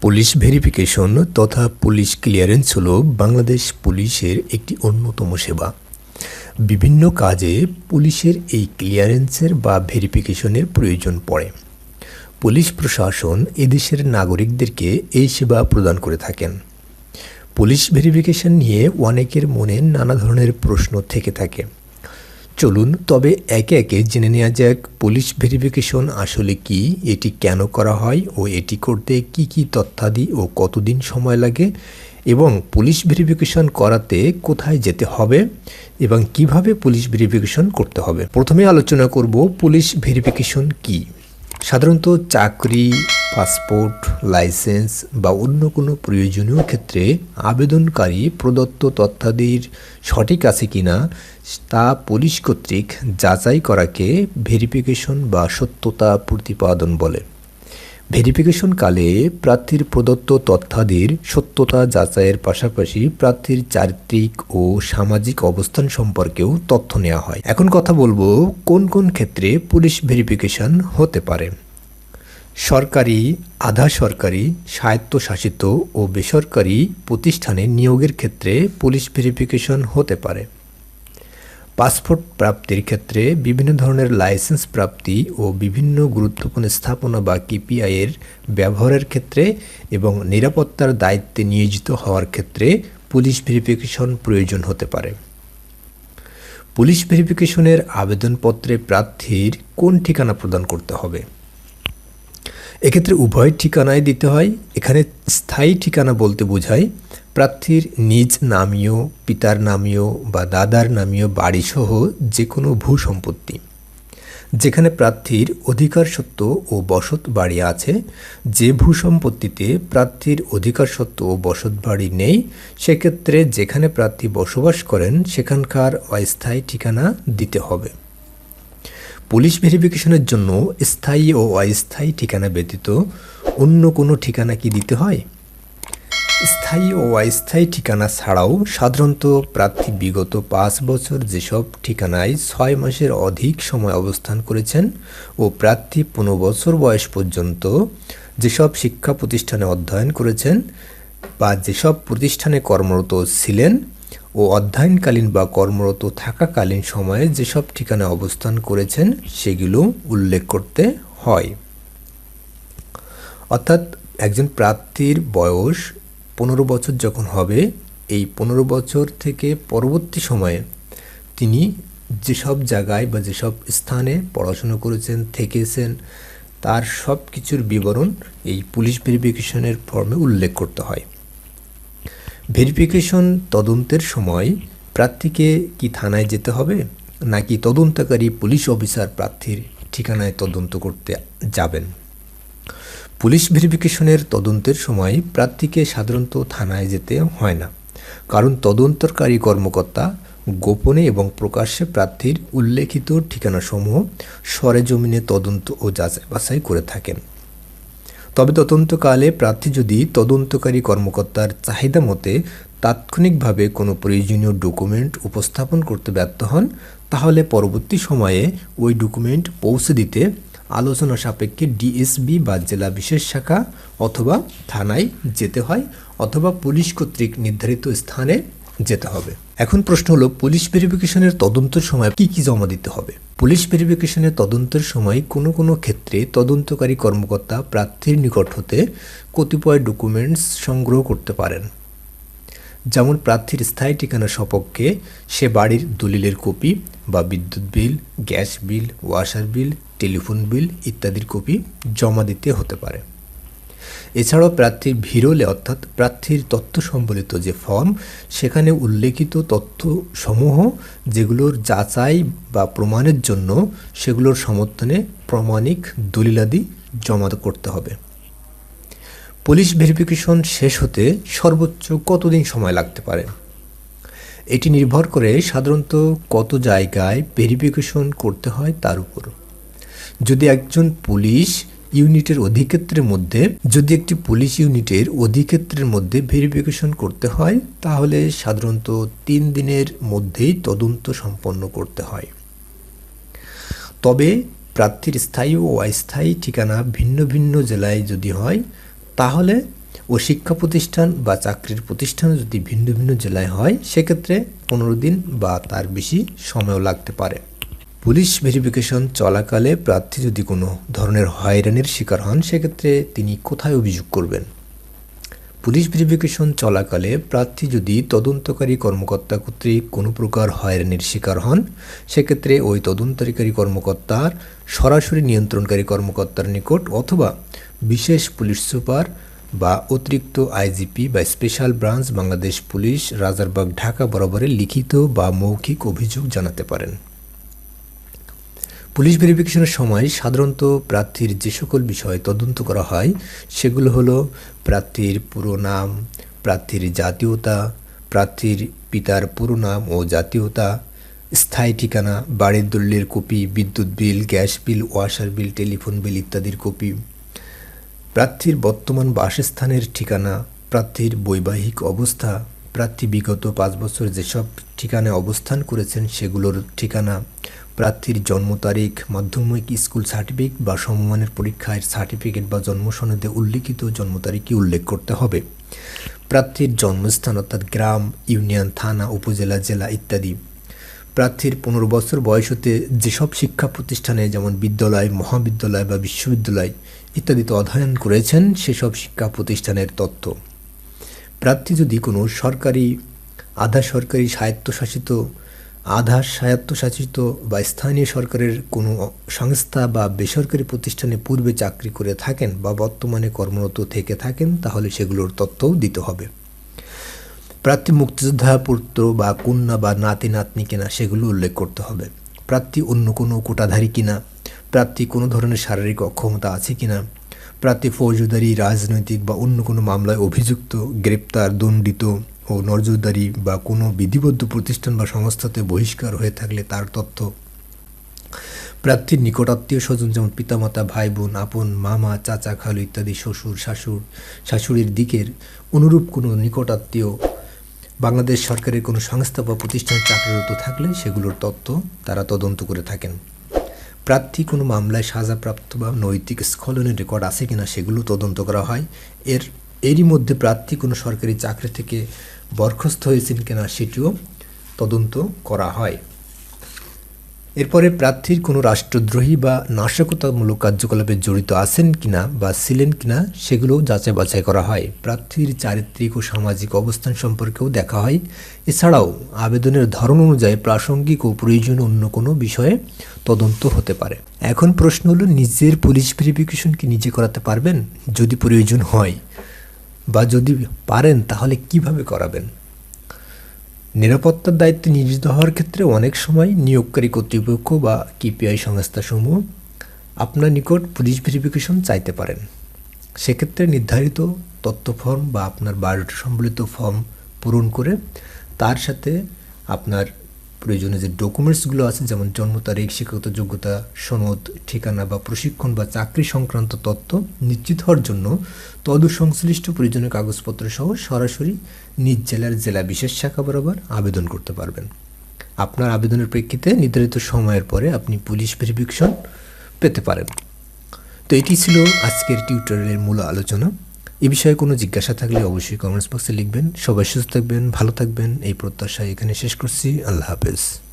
Police verification তথা police clearance হলো বাংলাদেশ পুলিশের একটি অন্যতম সেবা। বিভিন্ন কাজে পুলিশের এই ক্লিয়ারেন্সের বা ভেরিফিকেশনের প্রয়োজন পড়ে। পুলিশ প্রশাসন এদেশের নাগরিকদেরকে এই সেবা প্রদান করে থাকেন। পুলিশ ভেরিফিকেশন নিয়ে অনেকের মনে নানা ধরনের প্রশ্ন থেকে থাকে। চলুন, তবে একে একে জেনে নেওয়া যাক পুলিশ ভেরিফিকেশন আসলে কি, এটি কেন করা হয় ও এটি করতে কি কি তথ্যাদি ও কতদিন সময় লাগে এবং পুলিশ ভেরিফিকেশন করাতে কোথায় যেতে হবে এবং কীভাবে পুলিশ ভেরিফিকেশন করতে হবে। প্রথমে আলোচনা করব পুলিশ ভেরিফিকেশন কি। সাধারণত চাকরি পাসপোর্ট, লাইসেন্স বা অন্য কোনো প্রয়োজনীয় ক্ষেত্রে আবেদনকারী প্রদত্ত তথ্যাদির সঠিক আছে কিনা তা পুলিশ কর্তৃক যাচাই করাকে ভেরিফিকেশন বা সত্যতা প্রতিপাদন বলে। ভেরিফিকেশনকালে প্রার্থীর প্রদত্ত তথ্যাদির সত্যতা যাচাইয়ের পাশাপাশি প্রার্থীর চারিত্রিক ও সামাজিক অবস্থান সম্পর্কেও তথ্য নেওয়া হয়। এখন কথা বলব কোন কোন ক্ষেত্রে পুলিশ ভেরিফিকেশন হতে পারে। সরকারি আধা সরকারি স্বায়ত্তশাসিত ও বেসরকারি প্রতিষ্ঠানে নিয়োগের ক্ষেত্রে পুলিশ ভেরিফিকেশন হতে পারে। পাসপোর্ট প্রাপ্তির ক্ষেত্রে বিভিন্ন ধরনের লাইসেন্স প্রাপ্তি ও বিভিন্ন গুরুত্বপূর্ণ স্থাপনা বা কিপিআইয়ের ব্যবহারের ক্ষেত্রে এবং নিরাপত্তার দায়িত্বে নিয়োজিত হওয়ার ক্ষেত্রে পুলিশ ভেরিফিকেশন প্রয়োজন হতে পারে। পুলিশ ভেরিফিকেশনের আবেদনপত্রে প্রার্থীর কোন ঠিকানা প্রদান করতে হবে? এক্ষেত্রে উভয় ঠিকানায় দিতে হয়। এখানে স্থায়ী ঠিকানা বলতে বোঝায় প্রার্থীর নিজ নামীয়, পিতার নামীয় বা দাদার নামীয় বাড়িসহ যে কোনো ভূ সম্পত্তি যেখানে প্রার্থীর অধিকার সত্ত্ব ও বসত বাড়ি আছে, যে ভূ সম্পত্তিতে প্রার্থীর অধিকার সত্ত্ব ও বসত বাড়ি নেই, সেক্ষেত্রে যেখানে প্রার্থী বসবাস করেন, সেখানকার অস্থায়ী ঠিকানা দিতে হবে। পুলিশ ভেরিফিকেশনের জন্য স্থায়ী ও অস্থায়ী ঠিকানা ব্যতীত অন্য কোনো ঠিকানা কি দিতে হয়? স্থায়ী ও অস্থায়ী ঠিকানা ছাড়াও সাধারণত প্রার্থী বিগত পাঁচ বছর যেসব ঠিকানায় ছয় মাসের অধিক সময় অবস্থান করেছেন ও প্রার্থী পনেরো বছর বয়স পর্যন্ত যেসব শিক্ষা প্রতিষ্ঠানে অধ্যয়ন করেছেন বা যেসব প্রতিষ্ঠানে কর্মরত ছিলেন ও অধ্যয়নকালীন বা কর্মরত থাকাকালীন সময়ে যেসব ঠিকানায় অবস্থান করেছেন, সেগুলো উল্লেখ করতে হয়। অর্থাৎ একজন প্রার্থীর বয়স পনেরো বছর যখন হবে, এই পনেরো বছর থেকে পরবর্তী সময়ে তিনি যেসব জায়গায় বা যেসব স্থানে পড়াশুনো করেছেন, থেকেছেন, তার সব কিছুর বিবরণ এই পুলিশ ভেরিফিকেশনের ফর্মে উল্লেখ করতে হয়। ভেরিফিকেশন তদন্তের সময় প্রার্থীকে কি থানায় যেতে হবে, নাকি তদন্তকারী পুলিশ অফিসার প্রার্থীর ঠিকানায় তদন্ত করতে যাবেন? পুলিশ ভেরিফিকেশনের তদন্তের সময় প্রার্থীকে সাধারণত থানায় যেতে হয় না, কারণ তদন্তকারী কর্মকর্তা গোপনে এবং প্রকাশ্যে প্রার্থীর উল্লেখিত ঠিকানাসমূহ সরেজমিনে তদন্ত ও যাচাই বাছাই করে থাকেন। তবে তদন্তকালে প্রার্থী যদি তদন্তকারী কর্মকর্তার চাহিদা মতে তাৎক্ষণিকভাবে কোনো প্রয়োজনীয় ডকুমেন্ট উপস্থাপন করতে ব্যর্থ হন, তাহলে পরবর্তী সময়ে ওই ডকুমেন্ট পৌঁছে দিতে আলোচনা সাপেক্ষে ডিএসবি বা জেলা বিশেষ শাখা অথবা থানায় যেতে হয় অথবা পুলিশ কর্তৃক নির্ধারিত স্থানে যেতে হবে। এখন প্রশ্ন হলো, পুলিশ ভেরিফিকেশনের তদন্তের সময় কি কি জমা দিতে হবে? পুলিশ ভেরিফিকেশনের তদন্তের সময় কোনো কোনো ক্ষেত্রে তদন্তকারী কর্মকর্তা প্রার্থীর নিকট হতে কতিপয় ডকুমেন্টস সংগ্রহ করতে পারেন। যেমন প্রার্থীর স্থায়ী ঠিকানা সপক্ষে সে বাড়ির দলিলের কপি বা বিদ্যুৎ বিল, গ্যাস বিল, ওয়াশার বিল, টেলিফোন বিল ইত্যাদির কপি জমা দিতে হতে পারে। এছাড়াও প্রার্থীর ভিরলে, অর্থাৎ প্রার্থীর তথ্য সম্বলিত যে ফর্ম, সেখানে উল্লেখিত তথ্য সমূহ যেগুলোর যাচাই বা প্রমাণের জন্য সেগুলোর সমর্থনে প্রমাণিক দলিলাদি জমা করতে হবে। পুলিশ ভেরিফিকেশন শেষ হতে সর্বোচ্চ কতদিন সময় লাগতে পারে? এটি নির্ভর করে সাধারণত কত জায়গায় ভেরিফিকেশন করতে হয় তার উপর। যদি একজন পুলিশ ইউনিটের অধিক্ষেত্রের মধ্যে যদি একটি পুলিশ ইউনিটের অধিক্ষেত্রের মধ্যে ভেরিফিকেশন করতে হয়, তাহলে সাধারণত তিন দিনের মধ্যেই তদন্ত সম্পন্ন করতে হয়। তবে প্রার্থীর স্থায়ী ও অস্থায়ী ঠিকানা ভিন্ন ভিন্ন জেলায় যদি হয়, তাহলে ও শিক্ষা প্রতিষ্ঠান বা চাকরির প্রতিষ্ঠান যদি ভিন্ন ভিন্ন জেলায় হয়, সেক্ষেত্রে পনেরো দিন বা তার বেশি সময়ও লাগতে পারে। পুলিশ ভেরিফিকেশন চলাকালে প্রার্থী যদি কোনো ধরনের হয়রানির শিকার হন, সেক্ষেত্রে তিনি কোথায় অভিযোগ করবেন? পুলিশ ভেরিফিকেশন চলাকালে প্রার্থী যদি তদন্তকারী কর্মকর্তা কর্তৃক কোনো প্রকার হয়রানির শিকার হন, সেক্ষেত্রে ওই তদন্তকারী কর্মকর্তার সরাসরি নিয়ন্ত্রণকারী কর্মকর্তার নিকট অথবা বিশেষ পুলিশ সুপার বা অতিরিক্ত আইজিপি বা special branch Bangladesh police, Rajarbagh, Dhaka বরাবরে লিখিত বা মৌখিক অভিযোগ জানাতে পারেন। পুলিশ ভেরিফিকেশনের সময় সাধারণত প্রার্থীর যে সকল বিষয় তদন্ত করা হয়, সেগুলো হলো প্রার্থীর পুরো নাম, প্রার্থীর জাতীয়তা, প্রার্থীর পিতার পুরো নাম ও জাতীয়তা, স্থায়ী ঠিকানা, বাড়ির দলিলের কপি, বিদ্যুৎ বিল, গ্যাস বিল, ওয়াশার বিল, টেলিফোন বিল ইত্যাদির কপি। প্রার্থীর বর্তমান বাসস্থানের ঠিকানা, প্রার্থীর বৈবাহিক অবস্থা প্রার্থী বিগত পাঁচ বছর যেসব ঠিকানায় অবস্থান করেছেন, সেগুলোর ঠিকানা, প্রার্থীর জন্ম তারিখ, মাধ্যমিক স্কুল সার্টিফিকেট বা সমমানের পরীক্ষায় সার্টিফিকেট বা জন্ম সনদে উল্লিখিত জন্ম তারিখই উল্লেখ করতে হবে। প্রার্থীর জন্মস্থান অর্থাৎ গ্রাম, ইউনিয়ন, থানা, উপজেলা, জেলা ইত্যাদি। প্রার্থীর পনেরো বছর বয়স হতে যেসব শিক্ষা প্রতিষ্ঠানে যেমন বিদ্যালয়, মহাবিদ্যালয় বা বিশ্ববিদ্যালয় ইত্যাদিতে অধ্যয়ন করেছেন, সেসব শিক্ষা প্রতিষ্ঠানের তথ্য। প্রার্থী যদি কোনো সরকারি, আধা সরকারি স্বায়ত্তশাসিত, আধা স্বায়ত্তশাসিত বা স্থানীয় সরকারের কোনো সংস্থা বা বেসরকারি প্রতিষ্ঠানে পূর্বে চাকরি করে থাকেন বা বর্তমানে কর্মরত থেকে থাকেন, তাহলে সেগুলোর তথ্যও দিতে হবে। প্রার্থী মুক্তিযোদ্ধা, পুত্র বা কন্যা বা নাতি, নাতনি কিনা সেগুলো উল্লেখ করতে হবে। প্রার্থী অন্য কোনো কোটাধারী কিনা? প্রার্থী কোনো ধরনের শারীরিক অক্ষমতা আছে কিনা? প্রার্থী ফৌজদারি রাজনৈতিক বা অন্য কোনো মামলায় অভিযুক্ত, গ্রেপ্তার, দণ্ডিত ও নজরদারি বা কোনো বিধিবদ্ধ প্রতিষ্ঠান বা সংস্থাতে বহিষ্কার হয়ে থাকলে তার তথ্য। প্রার্থীর নিকটাত্মীয় স্বজন যেমন পিতামাতা ভাই বোন আপন, মামা, চাচা, খালু ইত্যাদি, শ্বশুর শাশুড় শাশুড়ির দিকের অনুরূপ কোনো নিকটাত্মীয় বাংলাদেশ সরকারের কোনো সংস্থা বা প্রতিষ্ঠানে চাকরিরত থাকলে সেগুলোর তথ্য তারা তদন্ত করে থাকেন। প্রার্থী কোনো মামলায় সাজাপ্রাপ্ত বা নৈতিক স্খলনের রেকর্ড আছে কিনা সেগুলো তদন্ত করা হয়। এর, এরই মধ্যে প্রার্থী কোনো সরকারি চাকরি থেকে বরখাস্ত হয়েছেন কিনা সেটিও তদন্ত করা হয়। এরপরে প্রার্থীর কোনো রাষ্ট্রদ্রোহী বা নাশকতামূলক কার্যকলাপে জড়িত আছেন কিনা বা ছিলেন কিনা সেগুলোও যাচাই বাছাই করা হয়। প্রার্থীর চারিত্রিক ও সামাজিক অবস্থান সম্পর্কেও দেখা হয়। এছাড়াও আবেদনের ধরন অনুযায়ী প্রাসঙ্গিক ও প্রয়োজন অন্য কোনো বিষয়ে তদন্ত হতে পারে। এখন প্রশ্ন হলো, নিজের পুলিশ ভেরিফিকেশন কি নিজে করাতে পারবেন? যদি প্রয়োজন হয় বা যদি পারেন, তাহলে কীভাবে করাবেন? নিরাপত্তার দায়িত্বে নিয়োজিত হওয়ার ক্ষেত্রে অনেক সময় নিয়োগকারী কর্তৃপক্ষ বা কিপিআই সংস্থাসমূহ আপনার নিকট পুলিশ ভেরিফিকেশন চাইতে পারেন। সেক্ষেত্রে নির্ধারিত তথ্য ফর্ম বা আপনার বায়োডাটা সম্বলিত ফর্ম পূরণ করে তার সাথে আপনার প্রয়োজনীয় যে ডকুমেন্টসগুলো আছে, যেমন জন্ম তারিখ, শিক্ষাগত যোগ্যতা, সনদ, ঠিকানা বা প্রশিক্ষণ বা চাকরি সংক্রান্ত তথ্য নিশ্চিত হওয়ার জন্য তদ সংশ্লিষ্ট প্রয়োজনীয় কাগজপত্র সহ সরাসরি নিজ জেলার জেলা বিশেষ শাখা বরাবর আবেদন করতে পারবেন। আপনার আবেদনের প্রেক্ষিতে নির্ধারিত সময়ের পরে আপনি পুলিশ ভেরিফিকেশন পেতে পারেন। তো এটি ছিল আজকের টিউটোরিয়ালের মূল আলোচনা। এ বিষয়ে কোনো জিজ্ঞাসা থাকলে অবশ্যই কমেন্টস বক্সে লিখবেন। সবাই সুস্থ থাকবেন, ভালো থাকবেন। এই প্রত্যাশা এখানে শেষ করছি। আল্লাহ হাফেজ।